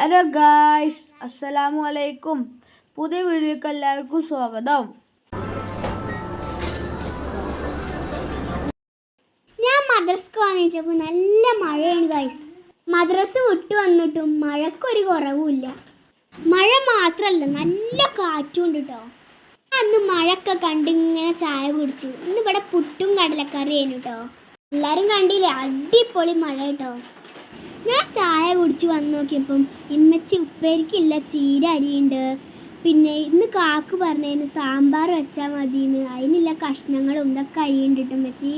Hello guys അസ്സലാമു അലൈക്കും പുതിയ വീഡിയോക്ക് എല്ലാവർക്കും സ്വാഗതം. ഞാൻ മദ്രസ്ക്ക് വന്നിച്ചപ്പോൾ നല്ല മഴയാണ് ഗായ്സ് മദ്രസ് വിട്ട് വന്നിട്ടും മഴക്കൊരു കുറവുമില്ല. മഴ മാത്രമല്ല നല്ല കാറ്റുണ്ട് കേട്ടോ അന്ന് മഴയൊക്കെ കണ്ട് ഇങ്ങനെ ചായ കുടിച്ചു. ഇന്ന് ഇവിടെ പുട്ടും കടലക്കറിയായിരുന്നു കേട്ടോ എല്ലാവരും കണ്ടില്ലേ? അടിപൊളി മഴ കേട്ടോ ഞാൻ ചായ കുടിച്ച് വന്ന് നോക്കിയപ്പം ഇമ്മച്ചി ഉപ്പേരിക്കില്ല ചീര അരിയുണ്ട്. പിന്നെ ഇന്ന് കാക്ക് പറഞ്ഞതിന് സാമ്പാർ വെച്ചാൽ മതിയെന്ന് അതിനുള്ള കഷ്ണങ്ങളും ഇതൊക്കെ അരിയുണ്ട് കേട്ടോ അമ്മച്ചി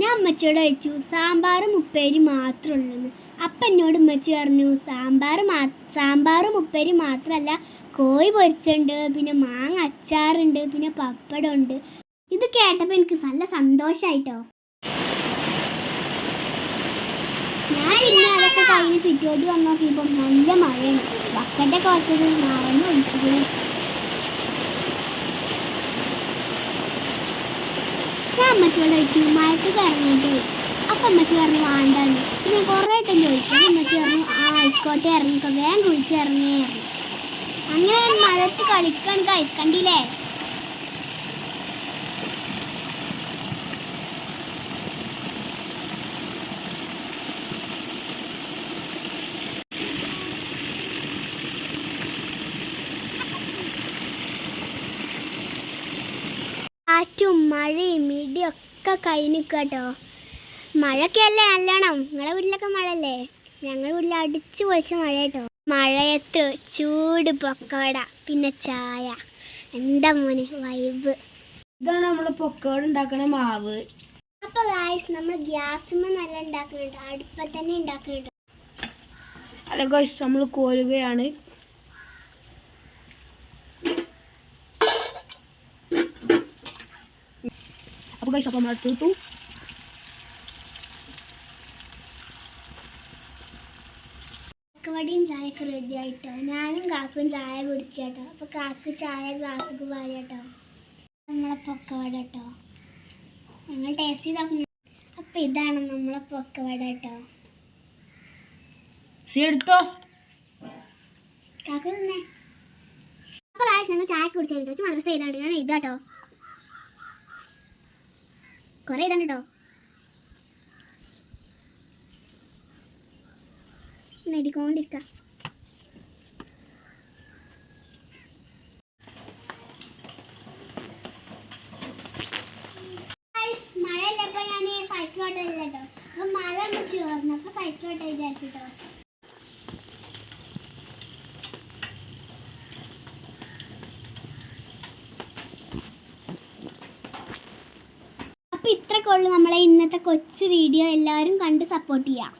ഞാൻ അമ്മച്ചിയോട് ചോദിച്ചു സാമ്പാറും ഉപ്പേരി മാത്രമേ ഉള്ളൂ അപ്പം എന്നോട് ഉമ്മച്ചി പറഞ്ഞു സാമ്പാർ മാ സാമ്പാറും ഉപ്പേരി മാത്രമല്ല കോഴി പൊരിച്ചുണ്ട് പിന്നെ മാങ്ങ അച്ചാറുണ്ട് പിന്നെ പപ്പടം ഉണ്ട്. ഇത് കേട്ടപ്പോൾ എനിക്ക് നല്ല സന്തോഷമായിട്ടോ ഞാൻ ഇന്ന് വന്ന് നോക്കിയപ്പോൾ നല്ല മഴയാണ്. ബക്കറ്റൊക്കെ വെച്ചത് മറന്ന് ഒഴിച്ചുകൂടെ ഞാൻ അമ്മച്ചിയോട് ചോദിച്ചു മഴക്ക് അപ്പം അമ്മച്ചി പറഞ്ഞു വേണ്ടാന്ന് പിന്നെ കുറേ ചോദിച്ചു. അമ്മച്ചി പറഞ്ഞു ആ ആയിക്കോട്ടെ ഇറങ്ങിക്കോ വേഗം കുളിച്ച് അങ്ങനെ മഴത്ത് കളിക്കാൻ guys. കാറ്റും മഴയും ഇടിയും ഒക്കെ കൈ നിൽക്കട്ടോ മഴയൊക്കെയല്ലേ നല്ലോണം? നിങ്ങളെ വീട്ടിലൊക്കെ മഴയല്ലേ? ഞങ്ങളുടെ വീട്ടിൽ അടിച്ചു പൊളിച്ച മഴ കേട്ടോ. മഴയത്ത് ചൂട് പൊക്കവട പിന്നെ ചായ. എന്താ മോനെ വൈബ്. ഇതാണ് നമ്മൾ പൊക്കോട് ഉണ്ടാക്കണ മാവ്. അപ്പൊ ഗായ്സ് നമ്മൾ ഗ്യാസുമ്മ നല്ല ഉണ്ടാക്കുന്നുണ്ട് അടുപ്പത്ത് തന്നെ ഉണ്ടാക്കുന്നുണ്ട് ഹലോ ഗായ്സ് നമ്മൾ കോരുകയാണ്. അപ്പോൾ അപ്പോൾ നമ്മൾ തീർത്തു പക്കവടയും ചായയൊക്കെ റെഡി ആയിട്ടോ? ഞാനും കാക്കും ചായ കുടിച്ചേട്ടോ. അപ്പൊ കാക്ക് ചായ ഗ്ലാസ്സിക്ക് പാരിട്ടോ നമ്മളെ പൊക്കവട കേട്ടോ. ഞങ്ങൾ ടേസ്റ്റ് ചെയ്താക്കുന്നു അപ്പൊ ഇതാണ് നമ്മളെ പൊക്കവട കേട്ടോ. സി എടുത്തോ? കാക്കു തന്നെ. അപ്പൊ കാശ് ഞങ്ങൾ ചായ കുടിച്ചു വെച്ച് മദ്രസ ചെയ്താണ്ട് ഞാൻ ഇതാട്ടോ കുറെ ഇതാണ് കേട്ടോ നെടിക്കൊണ്ടിരിക്ക മഴയില്ലപ്പോ ഞാൻ സൈക്കിളോട്ടല്ല കേട്ടോ അപ്പൊ മഴ ഒന്ന് ചേർന്നു അപ്പൊ സൈക്കിളോട്ടെ വിചാരിച്ചിട്ടോ. അപ്പോൾ ഇത്രക്കുള്ളൂ നമ്മളെ ഇന്നത്തെ കൊച്ചു വീഡിയോ എല്ലാവരും കണ്ട് സപ്പോർട്ട് ചെയ്യാം.